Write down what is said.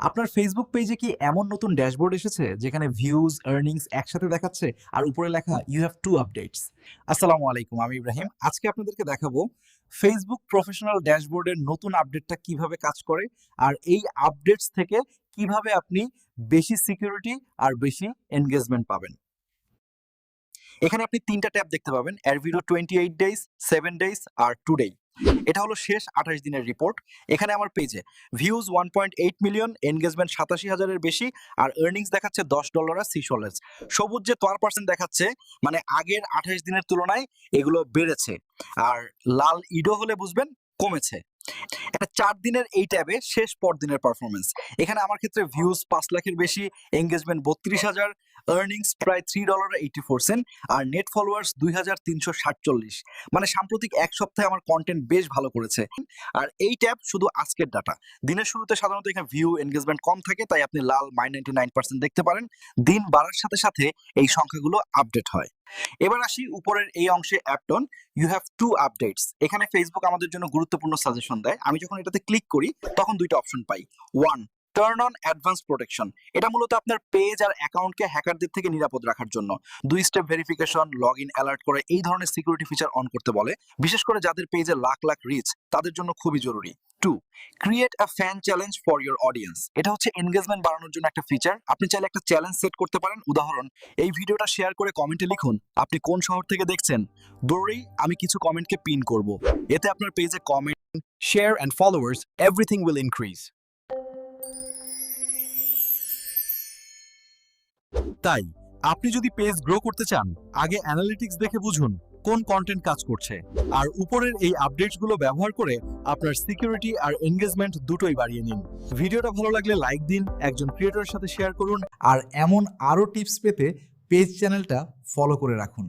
আপনার ফেসবুক পেজে কি এমন নতুন ড্যাশবোর্ড এসেছে? যেখানে ভিউজ আর্নিংস একসাথে দেখাচ্ছে আর উপরে লেখা ইউ হ্যাভ টু আপডেটস আসসালামু আলাইকুম, আমি ইব্রাহিম। আজকে আপনাদেরকে দেখাবো ফেসবুক প্রফেশনাল ড্যাশবোর্ডের নতুন আপডেটটা কীভাবে কাজ করে আর এই আপডেটস থেকে কীভাবে আপনি বেশি সিকিউরিটি আর বেশি এনগেজমেন্ট পাবেন। এখানে আপনি তিনটা ট্যাব দেখতে পাবেন এরভিডো twenty eight days seven days আর টুডে এটা হলো শেষ আঠাশ দিনের রিপোর্ট এখানে আমার পেজে views one point eight million engagement সাতাশি হাজারের বেশি, আর আর্নিংস দেখাচ্ছে দশ ডলার আর সিক্স ডলার সবুজ যে তোয়ার পার্সেন্ট দেখাচ্ছে মানে আগের আঠাশ দিনের তুলনায় এগুলো বেড়েছে। আর লাল ইডো হলে বুঝবেন কমেছে। এটা চার দিনের এই ট্যাবে শেষ পর দিনের পারফরমেন্স এখানে আমার ক্ষেত্রে ভিউজ পাঁচ লাখের বেশি এঙ্গেজমেন্ট বত্রিশ হাজার আর্নিংস প্রায় three dollar eighty four cent আর নেট ফলোয়ার্স দুই হাজার তিনশো সাতচল্লিশ। মানে সাম্প্রতিক এক সপ্তাহে আমার কন্টেন্ট বেশ ভালো করেছে। আর এই ট্যাব শুধু আজকের ডাটা দিনের শুরুতে সাধারণত এখানে ভিউ এনগেজমেন্ট কম থাকে, তাই আপনি লাল মাই নাইনটি নাইন পার্সেন্ট দেখতে পারেন। দিন বাড়ার সাথে সাথে এই সংখ্যাগুলো আপডেট হয়। এবার আসি উপরের এই অংশে অ্যাপটন ইউ হ্যাভ টু আপডেটস এখানে ফেসবুক আমাদের জন্য গুরুত্বপূর্ণ সাজেশন দেয়। আমি যখন এটাতে ক্লিক করি, তখন দুইটা option pi. One turn on advance protection এটা মূলত আপনার পেজ আর অ্যাকাউন্টকে হ্যাকারদের থেকে নিরাপদ রাখার জন্য। দুই step verification log in alert করে এই ধরনের সিকিউরিটি ফিচার অন করতে বলে। বিশেষ করে যাদের পেজে লাখ লাখ রিচ তাদের জন্য খুবই জরুরি। To create a fan challenge for your audience এটা হচ্ছে এনগেজমেন্ট বাড়ানোর জন্য একটা ফিচার আপনি চাইলে একটা চ্যালেঞ্জ সেট করতে পারেন। উদাহরণ, এই ভিডিওটা শেয়ার করে কমেন্টে লিখুন, আপনি কোন শহর থেকে দেখছেন? দৌড়েই আমি কিছু কমেন্টকে পিন করব। এতে আপনার পেজে comment share and followers everything will increase. তাই, আপনি যদি পেজ গ্রো করতে চান, আগে অ্যানালিটিক্স দেখে বুঝুন কোন কন্টেন্ট কাজ করছে। আর উপরের এই আপডেটসগুলো ব্যবহার করে আপনার সিকিউরিটি আর এনগেজমেন্ট দুটোই বাড়িয়ে নিন। ভিডিওটা ভালো লাগলে লাইক দিন, একজন ক্রিয়েটরের সাথে শেয়ার করুন, আর এমন আরও টিপস পেতে পেজ চ্যানেলটা ফলো করে রাখুন।